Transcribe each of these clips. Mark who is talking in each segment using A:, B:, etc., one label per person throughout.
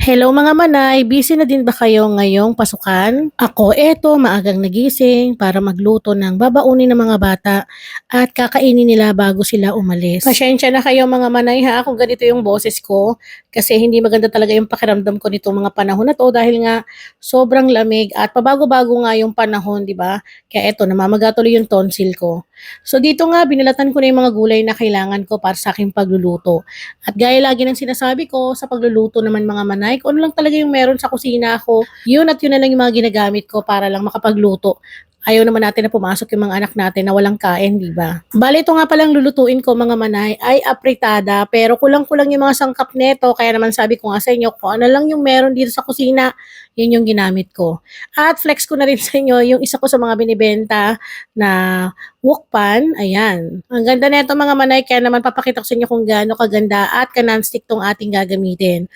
A: Hello mga manay, busy na din ba kayo ngayong pasukan? Ako eto, maagang nagising para magluto ng babaunin ng mga bata at kakainin nila bago sila umalis. Pasensya na kayo mga manay ha kung ganito yung boses ko kasi hindi maganda talaga yung pakiramdam ko nitong mga panahon na to dahil nga sobrang lamig at pabago-bago nga yung panahon, di ba? Kaya eto, namamaga tuloy yung tonsil ko. So dito nga, binilatan ko na yung mga gulay na kailangan ko para sa aking pagluluto. At gaya lagi ng sinasabi ko, sa pagluluto naman mga manay, kung ano lang talaga yung meron sa kusina ko, yun at yun na lang yung mga ginagamit ko para lang makapagluto. Ayaw naman natin na pumasok yung mga anak natin na walang kain, di ba? Bale, ito nga palang lulutuin ko mga manay ay apritada, pero kulang-kulang yung mga sangkap neto, kaya naman sabi ko nga sa inyo, kung ano lang yung meron dito sa kusina, yun yung ginamit ko. At flex ko na rin sa inyo yung isa ko sa mga binibenta na wok pan, ayan. Ang ganda nito mga manay, kaya naman papakita ko sa inyo kung gaano kaganda at ka-nonstick tong ating gagamitin.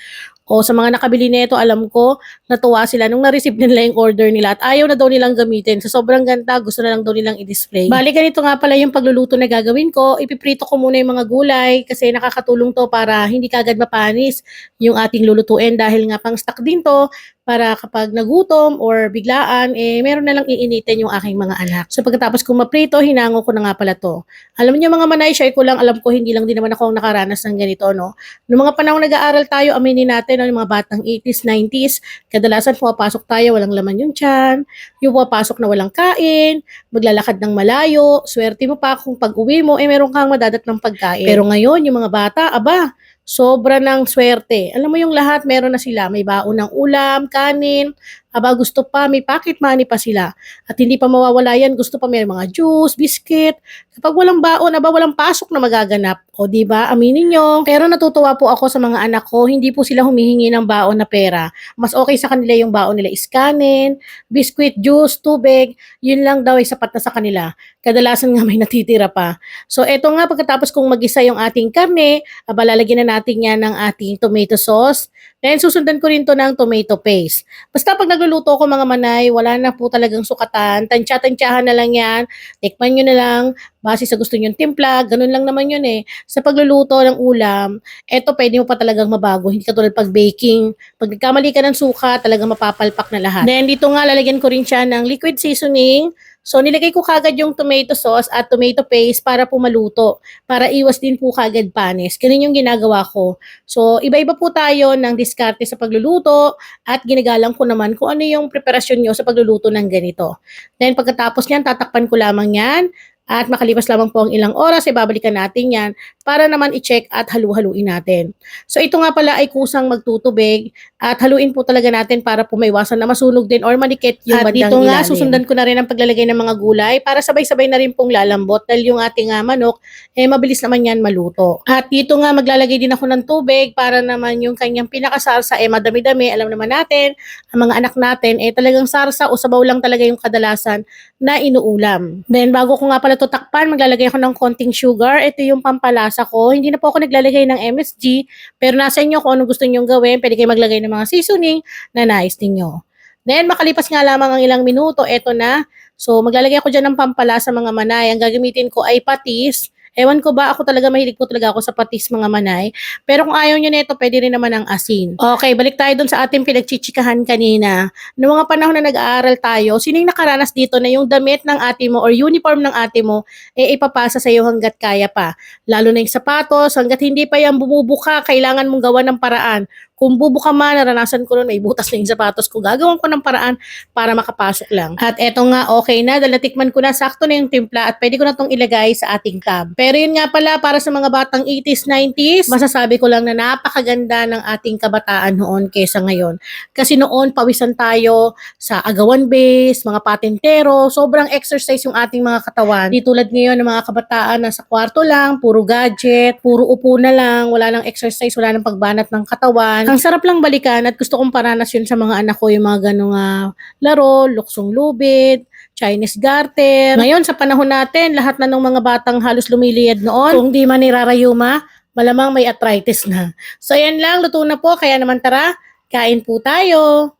A: O sa mga nakabili nito, alam ko, natuwa sila nung na-receive nila yung order nila at ayaw na daw nilang gamitin. So sobrang ganda, gusto na lang daw nilang i-display. Bali, ganito nga pala yung pagluluto na gagawin ko. Ipiprito ko muna yung mga gulay kasi nakakatulong to para hindi kagad mapanis yung ating lulutuin dahil nga pang stock din to para kapag nagutom or biglaan, eh, meron na lang iinitin yung aking mga anak. So pagkatapos kong maprito, hinango ko na nga pala to. Alam niyo mga manay, share ko lang, alam ko hindi lang din naman ako ang nakaranas ng ganito, no? Noong mga panahon nag-aaral tayo, aminin natin, no, yung mga batang 80s, 90s, kadalasan pumapasok tayo, walang laman yung tiyan, yung pumapasok na walang kain, maglalakad ng malayo, swerte mo pa kung pag uwi mo, eh meron kang madadat ng pagkain. Pero ngayon, yung mga bata, aba, sobra ng swerte. Alam mo yung lahat, meron na sila. May baon ng ulam, kanin, aba gusto pa, may pocket money pa sila. At hindi pa mawawala yan, gusto pa may mga juice, biscuit. Kapag walang baon, aba walang pasok na magaganap. O di ba aminin nyo. Pero natutuwa po ako sa mga anak ko, hindi po sila humihingi ng baon na pera. Mas okay sa kanila yung baon nila is kanin, biscuit, juice, tubig. Yun lang daw ay sapat na sa kanila. Kadalasan nga may natitira pa. So eto nga pagkatapos kong magisa yung ating karne, aba lalagyan na natin yan ng ating tomato sauce. Then susundan ko rin to ng tomato paste. Basta pag nagluluto ko mga manay, wala na po talagang sukatan. Tansya-tansyahan na lang yan. Tikman nyo na lang. Base sa gusto nyo timpla. Ganun lang naman yun eh. Sa pagluluto ng ulam, eto pwede mo pa talagang mabago. Hindi katulad pag baking. Pag nagkamali ka ng suka, talagang mapapalpak na lahat. Then dito nga lalagyan ko rin siya ng liquid seasoning. So nilagay ko kagad yung tomato sauce at tomato paste para po maluto. Para iwas din po kagad panis. Ganun yung ginagawa ko. So iba-iba po tayo ng diskarte sa pagluluto at ginagalang ko naman kung ano yung preparasyon nyo sa pagluluto ng ganito. Then pagkatapos niyan, tatakpan ko lamang yan at makalipas lamang po ang ilang oras, ibabalikan natin yan para naman i-check at halu-haluin natin. So ito nga pala ay kusang magtutubig at haluin po talaga natin para po maiwasan na masunog din or manikit yung
B: At
A: bandang
B: dito nga,
A: ilalim. susundan ko na rin ang paglalagay ng mga gulay para sabay-sabay na rin pong lalambot dahil yung ating ah, manok, eh mabilis naman yan maluto. At dito nga maglalagay din ako ng tubig para naman yung kanyang pinakasarsa eh madami-dami. Alam naman natin, ang mga anak natin eh talagang sarsa o sabaw lang talaga yung kadalasan na inuulam. Then bago ko nga pala to takpan, maglalagay ako ng konting sugar. Ito yung pampalasa ko. Hindi na po ako naglalagay ng MSG, pero nasa inyo kung anong gusto niyo gawin. Pwede kayo maglagay ng mga seasoning na nais ninyo. Then makalipas nga lamang ang ilang minuto, eto na. So maglalagay ako dyan ng pampalasa mga manay. Ang gagamitin ko ay patis. Ewan ko ba, ako talaga mahilig po talaga ako sa patis mga manay. Pero kung ayaw nyo nito, pwede rin naman ang asin. Okay, balik tayo dun sa ating pinagchichikahan kanina. Noong mga panahon na nag-aaral tayo, sino yung nakaranas dito na yung damit ng ate mo or uniform ng ate mo, eh ipapasa sa iyo hanggat kaya pa. Lalo na yung sapatos, hanggat hindi pa yan bumubuka, kailangan mong gawa ng paraan. Kung bubuka man, naranasan ko nun, may butas na yung sapatos ko, gagawin ko ng paraan para makapasok lang. At eto nga, okay na, dahil natikman ko na, sakto na yung timpla at pwede ko na tong ilagay sa ating tab. Pero yun nga pala, para sa mga batang 80s, 90s, masasabi ko lang na napakaganda ng ating kabataan noon kesa ngayon. Kasi noon, pawisan tayo sa agawan base, mga patentero, sobrang exercise yung ating mga katawan. Di tulad ngayon ng mga kabataan na sa kwarto lang, puro gadget, puro upo na lang, wala nang exercise, wala nang pagbanat ng katawan. Ang sarap lang balikan at gusto kong paranas yun sa mga anak ko, yung mga ganong ah, laro, luksong lubid, Chinese garter. Ngayon, sa panahon natin, lahat na ng mga batang halos lumiliyad noon, kung di man nirarayuma, malamang may arthritis na. So, yan lang, luto na po. Kaya naman tara, kain po tayo.